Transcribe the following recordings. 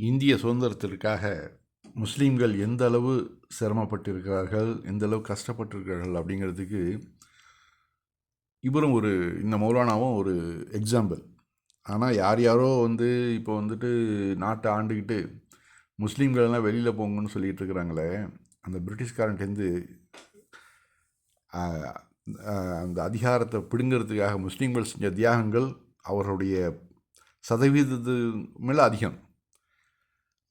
இந்திய சுதந்திரத்திற்காக முஸ்லீம்கள் எந்த அளவு சிரமப்பட்டிருக்கிறார்கள் எந்த அளவு கஷ்டப்பட்டிருக்கிறார்கள் அப்படிங்கிறதுக்கு இவரும் ஒரு இந்த மௌலானாவும் ஒரு எக்ஸாம்பிள் ஆனால் யார் யாரோ வந்து இப்போ வந்துட்டு நாட்டை ஆண்டுக்கிட்டு முஸ்லீம்கள் எல்லாம் வெளியில் போங்கன்னு சொல்லிகிட்டு இருக்கிறாங்களே அந்த பிரிட்டிஷ்காரன்ட்டேருந்து அந்த அதிகாரத்தை பிடுங்கிறதுக்காக முஸ்லீம்கள் செஞ்ச தியாகங்கள் அவர்களுடைய சதவீதத்து மேலே அதிகம்.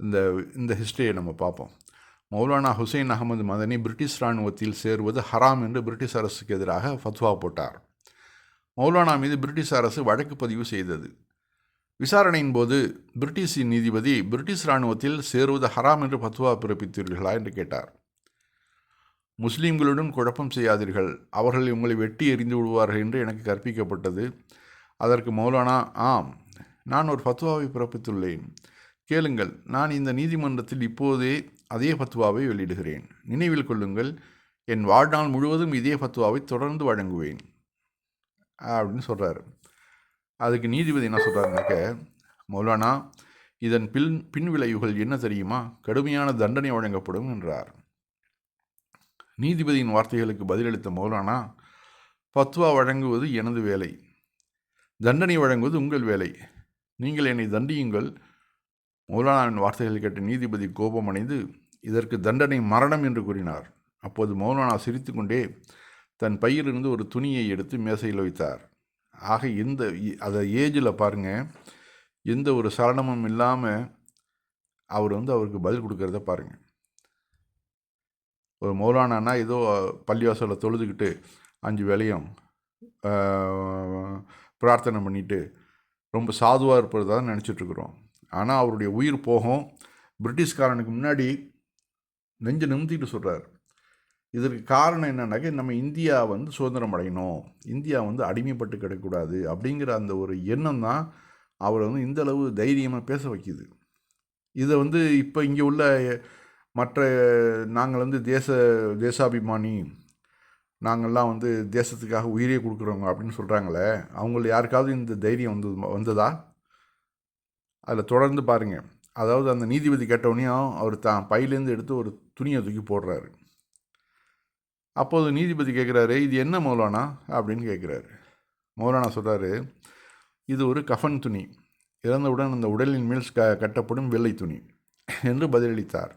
இந்த இந்த ஹிஸ்டரியை நம்ம பார்ப்போம். மௌலானா ஹுசைன் அகமது மதனி பிரிட்டிஷ் இராணுவத்தில் சேருவது ஹராம் என்று பிரிட்டிஷ் அரசுக்கு எதிராக ஃபத்வா போட்டார். மௌலானா மீது பிரிட்டிஷ் அரசு வழக்கு பதிவு செய்தது. விசாரணையின் போது பிரிட்டிஷ் நீதிபதி பிரிட்டிஷ் இராணுவத்தில் சேருவது ஹராம் என்று ஃபத்வா பிறப்பித்தீர்களா என்று கேட்டார். முஸ்லீம்களுடன் குழப்பம் செய்யாதீர்கள். அவர்கள் உங்களை வெட்டி எறிந்து விடுவார்கள் என்று எனக்கு கற்பிக்கப்பட்டது. அதற்கு மௌலானா ஆம் நான் ஒரு ஃபத்வாவை பிறப்பித்துள்ளேன். கேளுங்கள் நான் இந்த நீதிமன்றத்தில் இப்போதே அதே ஃபத்வாவை வெளியிடுகிறேன். நினைவில் கொள்ளுங்கள் என் வாழ்நாள் முழுவதும் இதே ஃபத்வாவை தொடர்ந்து வழங்குவேன். அப்படின்னு சொல்கிறாரு அதுக்கு நீதிபதி என்ன சொல்கிறாருனாக்க மௌலானா இதன் பின் பின் விளைவுகள் என்ன தெரியுமா? கடுமையான தண்டனை வழங்கப்படும் என்றார். நீதிபதியின் வார்த்தைகளுக்கு பதிலளித்த மௌலானா ஃபத்வா வழங்குவது எனது வேலை. தண்டனை வழங்குவது உங்கள் வேலை. நீங்கள் என்னை தண்டியுங்கள் மௌலானாவின் வார்த்தைகள் கேட்ட நீதிபதி கோபமடைந்து இதற்கு தண்டனை மரணம் என்று கூறினார். அப்போது மௌலானா சிரித்துக்கொண்டே தன் பையிலிருந்து ஒரு துணியை எடுத்து மேசையில் வைத்தார். ஆக இந்த அதை ஏஜில் பாருங்கள் எந்த ஒரு சலனமும் இல்லாமல் அவர் வந்து அவருக்கு பதில் கொடுக்கறத பாருங்கள் ஒரு மௌலானானா ஏதோ பள்ளிவாசலில் தொழுதுக்கிட்டு அஞ்சு வேலையும் பிரார்த்தனை பண்ணிவிட்டு ரொம்ப சாதுவாக இருப்பதாக தான் நினச்சிட்ருக்குறோம் ஆனால் அவருடைய உயிர் போகும். பிரிட்டிஷ்காரனுக்கு முன்னாடி நெஞ்சு நிமித்திட்டு சொல்கிறார் இதற்கு காரணம் என்னன்னாக்க நம்ம இந்தியா வந்து சுதந்திரம் அடையணும். இந்தியா வந்து அடிமைப்பட்டு கிடக்கூடாது அப்படிங்கிற அந்த ஒரு எண்ணம் தான் அவரை வந்து இந்தளவு தைரியமாக பேச வைக்கிது. இதை வந்து இப்போ இங்கே உள்ள மற்ற நாங்கள் வந்து தேச தேசாபிமானி நாங்கள்லாம் வந்து தேசத்துக்காக உயிரே கொடுக்குறோங்க அப்படின்னு சொல்கிறாங்களே அவங்கள யாருக்காவது இந்த தைரியம் வந்து வந்ததா? அதில் தொடர்ந்து பாருங்கள் அதாவது அந்த நீதிபதி கேட்டவுடனேயும் அவர் தான் பையிலேருந்து எடுத்து ஒரு துணியை தூக்கி போடுறாரு. அப்போது நீதிபதி கேட்குறாரு இது என்ன மௌலானா? அப்படின்னு கேட்குறாரு மௌலானா சொல்கிறாரு இது ஒரு கஃன் துணி. இறந்தவுடன் அந்த உடலின் மேல் க கட்டப்படும் வெள்ளை துணி என்று பதிலளித்தார்.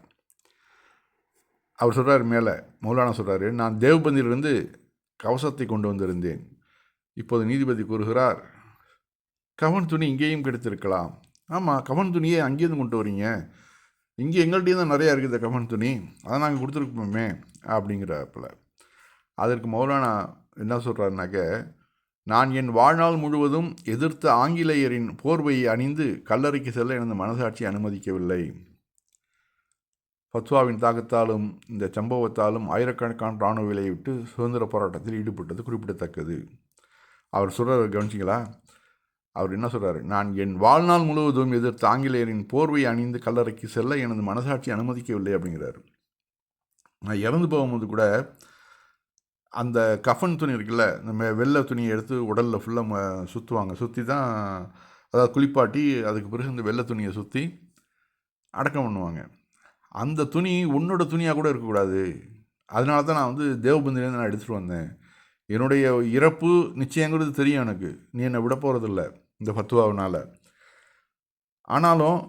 அவர் சொல்கிறார் மேலே மௌலானா சொல்கிறாரு நான் தேவ்பந்திலிருந்து கவசத்தை கொண்டு வந்திருந்தேன். இப்போது நீதிபதி கூறுகிறார் கவன் துணி இங்கேயும் கிடைத்திருக்கலாம். ஆமாம் கவன் துணியே அங்கேருந்து கொண்டு வரீங்க. இங்கே எங்கள்கிட்டயும் தான் நிறையா இருக்குது கவன் துணி. அதை நாங்கள் கொடுத்துருப்போமே அப்படிங்கிறப்பல. அதற்கு மௌலானா என்ன சொல்கிறாருனாக்க நான் என் வாழ்நாள் முழுவதும் எதிர்த்த ஆங்கிலேயரின் போர்வையை அணிந்து கல்லறைக்கு செல்ல எனது மனசாட்சி அனுமதிக்கவில்லை. ஃபத்வாவின் தாக்கத்தாலும் இந்த சம்பவத்தாலும் ஆயிரக்கணக்கான இராணுவ விலையை விட்டு சுதந்திர போராட்டத்தில் ஈடுபட்டது குறிப்பிடத்தக்கது. அவர் சொல்கிற கவனிச்சிங்களா? அவர் என்ன சொல்கிறாரு நான் என் வாழ்நாள் முழுவதும் எதிர்த்து ஆங்கிலேயரின் போர்வை அணிந்து கல்லறைக்கு செல்ல எனது மனசாட்சி அனுமதிக்கவில்லை அப்படிங்கிறாரு. நான் இறந்து போகும்போது கூட அந்த கஃபன் துணி இருக்குல்ல நம்ம வெள்ளை துணியை எடுத்து உடலில் ஃபுல்லாக சுற்றுவாங்க சுற்றி தான் அதாவது குளிப்பாட்டி அதுக்கு பிறகு இந்த வெள்ளை துணியை சுற்றி அடக்கம் பண்ணுவாங்க. அந்த துணி உன்னோட துணியாக கூட இருக்கக்கூடாது. அதனால தான் நான் வந்து தேவபந்திலேருந்து நான் எடுத்துகிட்டு வந்தேன். என்னுடைய இறப்பு நிச்சயங்கிறது தெரியும் எனக்கு. நீ என்னை விட போகிறதில்ல இந்த ஃபத்துவாவினால். ஆனாலும்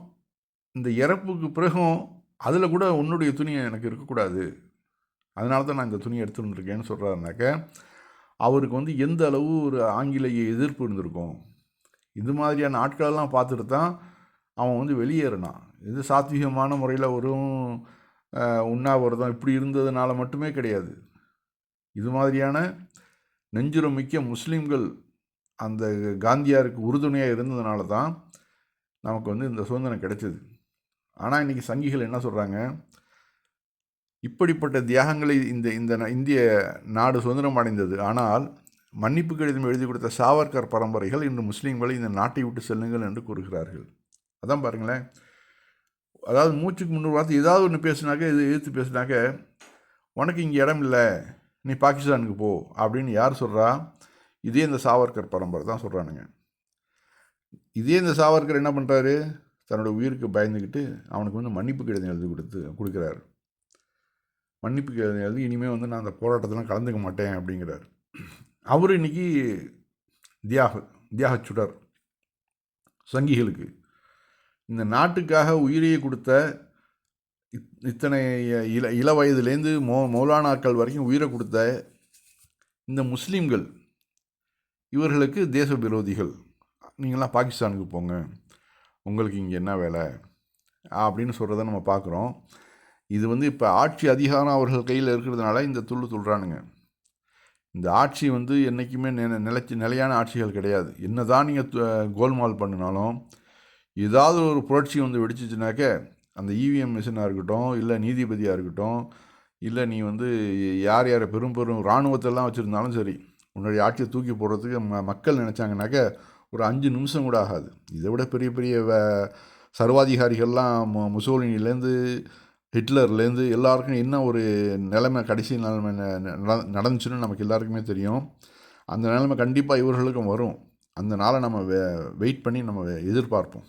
இந்த இறப்புக்கு பிறகும் அதில் கூட உன்னுடைய துணி எனக்கு இருக்கக்கூடாது. அதனால தான் நான் இந்த துணியை எடுத்து வந்திருக்கேன்னு சொல்கிறாருனாக்க அவருக்கு வந்து எந்த அளவு ஒரு ஆங்கிலேய எதிர்ப்பு இருந்திருக்கும்? இது மாதிரியான ஆட்களெல்லாம் பார்த்துட்டு தான் அவன் வந்து வெளியேறினான். இது சாத்வீகமான முறையில் வரும் உண்ணாவிரதம் இப்படி இருந்ததுனால மட்டுமே கிடையாது. இது மாதிரியான நெஞ்சுரம் மிக்க முஸ்லீம்கள் அந்த காந்தியாருக்கு உறுதுணையாக இருந்ததுனால தான் நமக்கு வந்து இந்த சுதந்திரம் கிடைச்சது. ஆனால் இன்றைக்கி சங்கிகள் என்ன சொல்கிறாங்க இப்படிப்பட்ட தியாகங்களை இந்த இந்த ந- இந்திய நாடு சுதந்திரம் அடைந்தது. ஆனால் மன்னிப்பு கடிதம் எழுதி கொடுத்த சாவர்கர் பரம்பரைகள் இன்று முஸ்லீம்களை இந்த நாட்டை விட்டு செல்லுங்கள் என்று கூறுகிறார்கள். அதான் பாருங்களேன். அதாவது மூச்சுக்கு முன்னூறு வார்த்தை ஏதாவது ஒன்று பேசுனாக்க இது எதிர்த்து பேசுனாக்க உனக்கு இங்கே இடம் இல்லை. நீ பாகிஸ்தானுக்கு போ அப்படின்னு யார் சொல்கிறா இதே இந்த சாவர்கர் பரம்பரை தான் சொல்கிறானுங்க இதே இந்த சாவர்கர் என்ன பண்ணுறாரு தன்னோட உயிருக்கு பயந்துக்கிட்டு அவனுக்கு வந்து மன்னிப்பு கடிதம் எழுதி கொடுத்து கொடுக்குறாரு. மன்னிப்பு கடிதம் எழுதி இனிமேல் வந்து நான் அந்த போராட்டத்தெலாம் கலந்துக்க மாட்டேன் அப்படிங்கிறார். அவர் இன்னைக்கு தியாக தியாக சுடர் சங்கிகளுக்கு. இந்த நாட்டுக்காக உயிரையை கொடுத்த இத்தனை இள இள வயதுலேருந்து மோ மௌலானாக்கள் வரைக்கும் உயிரை கொடுத்த இந்த முஸ்லீம்கள் இவர்களுக்கு தேச விரோதிகள் நீங்களாம் பாகிஸ்தானுக்கு போங்க. உங்களுக்கு இங்கே என்ன வேலை? அப்படின்னு சொல்கிறத நம்ம பார்க்குறோம். இது வந்து இப்போ ஆட்சி அதிகாரம் அவர்கள் கையில் இருக்கிறதுனால இந்த துள்ளு துள்ளுறானுங்க இந்த ஆட்சி வந்து என்றைக்குமே நில நிலைச்சி நிலையான ஆட்சிகள் கிடையாது. என்ன தான் நீங்கள் கோல்மால் பண்ணினாலும் ஏதாவது ஒரு புரட்சி வந்து வெடிச்சிச்சுனாக்க அந்த இவிஎம் மிஷினாக இருக்கட்டும் இல்லை நீதிபதியாக இருக்கட்டும் இல்லை நீ வந்து யார் யாரை பெரும் பெரும் இராணுவத்தெல்லாம் வச்சுருந்தாலும் சரி உன்னுடைய ஆட்சியை தூக்கி போடுறதுக்கு ம மக்கள் நினச்சாங்கனாக்க ஒரு அஞ்சு நிமிஷம் கூட ஆகாது. இதை விட பெரிய பெரிய வ- சர்வாதிகாரிகள்லாம் முசோலினிலேருந்து ஹிட்லர்லேருந்து எல்லாருக்கும் என்ன ஒரு நிலைமை கடைசி நிலைமை ந- நடந்துச்சுன்னு நமக்கு எல்லாருக்குமே தெரியும். அந்த நிலைமை கண்டிப்பாக இவர்களுக்கும் வரும். அந்த நாளை நம்ம வெ வெயிட் பண்ணி நம்ம எதிர்பார்ப்போம்.